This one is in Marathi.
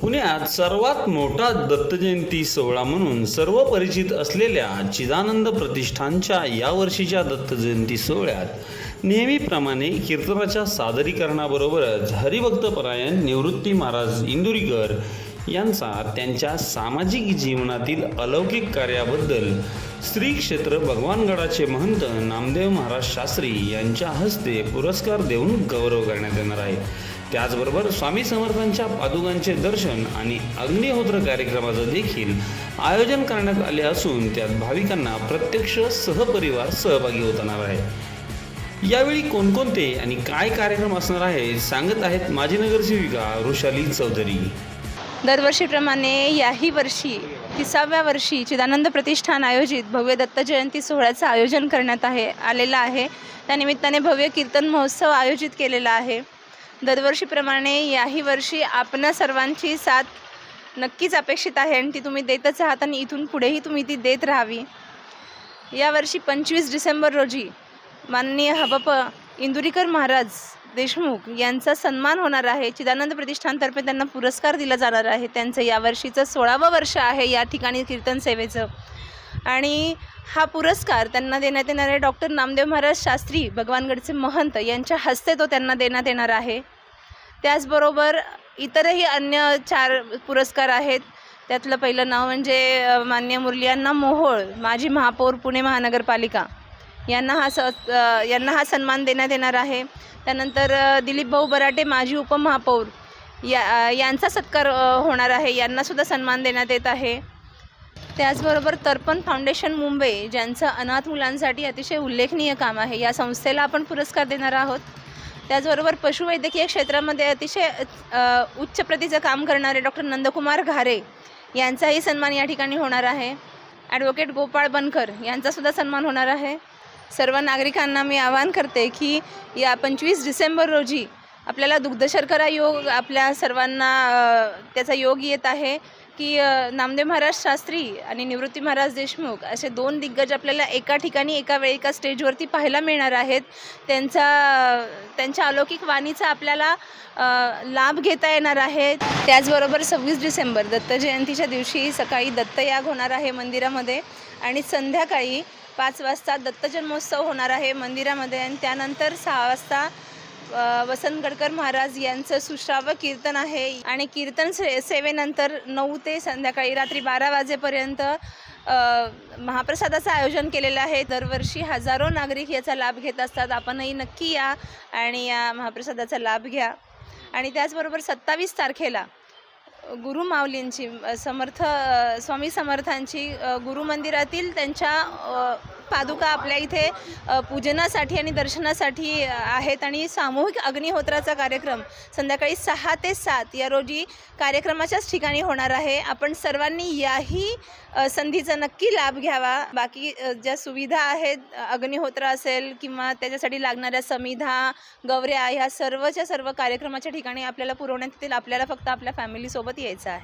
पुण्यात सर्वात मोठा दत्तजयंती सोहळा म्हणून सर्व परिचित असलेल्या चिदानंद प्रतिष्ठानच्या यावर्षीच्या दत्तजयंती सोहळ्यात नेहमीप्रमाणे कीर्तनाच्या सादरीकरणाबरोबरच हरिभक्तपरायण निवृत्ती महाराज इंदुरीकर यांचा त्यांच्या सामाजिक जीवनातील अलौकिक कार्याबद्दल श्री क्षेत्र भगवानगडाचे महंत नामदेव महाराज शास्त्री यांच्या हस्ते पुरस्कार देऊन गौरव करण्यात येणार आहे. त्याचबरोबर स्वामी समर्थांच्या पादुकांचे दर्शन आणि अग्निहोत्र कार्यक्रमाचं देखील आयोजन करण्यात आले असून त्यात भाविकांना प्रत्यक्ष सहपरिवार सहभागी होणार आहे. यावेळी कोणकोणते आणि काय कार्यक्रम असणार आहे सांगत आहेत माजी नगरसेविका वृषाली चौधरी. दरवर्षीप्रमाणे याही वर्षी तिसाव्या वर्षी चिदानंद प्रतिष्ठान आयोजित भव्य दत्त जयंती सोहळ्याचं आयोजन करण्यात आहे आलेलं आहे. त्यानिमित्ताने भव्य कीर्तन महोत्सव आयोजित केलेला आहे. दरवर्षीप्रमाणे याही वर्षी आपणा सर्वांची साथ नक्कीच अपेक्षित आहे आणि ती तुम्ही देतच आहात आणि इथून पुढेही तुम्ही ती देत राहावी. यावर्षी पंचवीस डिसेंबर रोजी माननीय हबप इंदुरीकर महाराज देशमुख यांचा सन्मान होणार आहे. चिदानंद प्रतिष्ठानतर्फे त्यांना पुरस्कार दिला जाणार आहे. त्यांचं यावर्षीचं सोळावं वर्ष आहे या ठिकाणी कीर्तन सेवेचं. आणि हा पुरस्कार त्यांना देण्यात येणार आहे डॉक्टर नामदेव महाराज शास्त्री भगवानगडचे महंत यांच्या हस्ते तो त्यांना देण्यात येणार आहे. त्याचबरोबर इतरही अन्य चार पुरस्कार आहेत. त्यातलं पहिलं नाव म्हणजे मान्य मान्य मुरलियांना मोहोळ माजी महापौर पुणे महानगरपालिका. यांना हा स यांना हा सन्मान देण्यात येणार आहे. त्यानंतर दिलीप भाऊ बराटे माजी उपमहापौर या यांचा सत्कार होणार आहे. यांनासुद्धा सन्मान देण्यात येत आहे. त्याचबरोबर तर्पण फाउंडेशन मुंबई ज्यांचं अनाथ मुलांसाठी अतिशय उल्लेखनीय काम आहे. या संस्थेला आपण पुरस्कार देणार आहोत. त्याचबरोबर पशुवैद्यकीय क्षेत्रामध्ये अतिशय उच्च प्रतीचं काम करणारे डॉक्टर नंदकुमार घारे यांचाही सन्मान या ठिकाणी होणार आहे. ॲडव्होकेट गोपाळ बनकर यांचासुद्धा सन्मान होणार आहे. सर्व नागरिकांना मी आवाहन करते की या पंचवीस डिसेंबर रोजी आपल्याला दुग्धशर्करा योग आपल्या सर्वांना त्याचा योग येत आहे. की नामदेव महाराज शास्त्री आणि निवृत्ती महाराज देशमुख असे दोन दिग्गज आपल्याला एका ठिकाणी एका वेळी एका स्टेजवरती पाहायला मिळणार आहेत. त्यांचा त्यांच्या अलौकिक वाणीचा आपल्याला लाभ घेता येणार आहे. त्याचबरोबर सव्वीस डिसेंबर दत्त जयंतीच्या दिवशी सकाळी दत्तयाग होणार आहे मंदिरामध्ये आणि संध्याकाळी पाच वाजता दत्त जन्मोत्सव होणार आहे मंदिरामध्ये आणि त्यानंतर सहा वाजता वसंत गडकर महाराज यांचं सुश्राव्य कीर्तन आहे आणि कीर्तन से सेवेनंतर नऊ ते संध्याकाळी रात्री बारा वाजेपर्यंत महाप्रसादाचं आयोजन केलेलं आहे. दरवर्षी हजारो नागरिक याचा लाभ घेत असतात. आपणही नक्की या आणि या महाप्रसादाचा लाभ घ्या. आणि त्याचबरोबर सत्तावीस तारखेला गुरु माऊलींची समर्थ स्वामी समर्थांची गुरु गुरुमंदिरातील त्यांच्या पादुका आपल्या इथे पूजनासाठी आणि दर्शनासाठी आहेत आणि सामूहिक अग्निहोत्राचा कार्यक्रम संध्याकाळी सहा ते सात या रोजी कार्यक्रमाच्याच ठिकाणी होणार आहे. आपण सर्वांनी याही संधीचा नक्की लाभ घ्यावा. बाकी ज्या सुविधा आहेत अग्निहोत्र असेल किंवा त्याच्यासाठी लागणाऱ्या समिधा गवऱ्या ह्या सर्वच्या सर्व कार्यक्रमाच्या ठिकाणी आपल्याला पुरवण्यात येतील. आपल्याला फक्त आपल्या फॅमिलीसोबत यायचं आहे.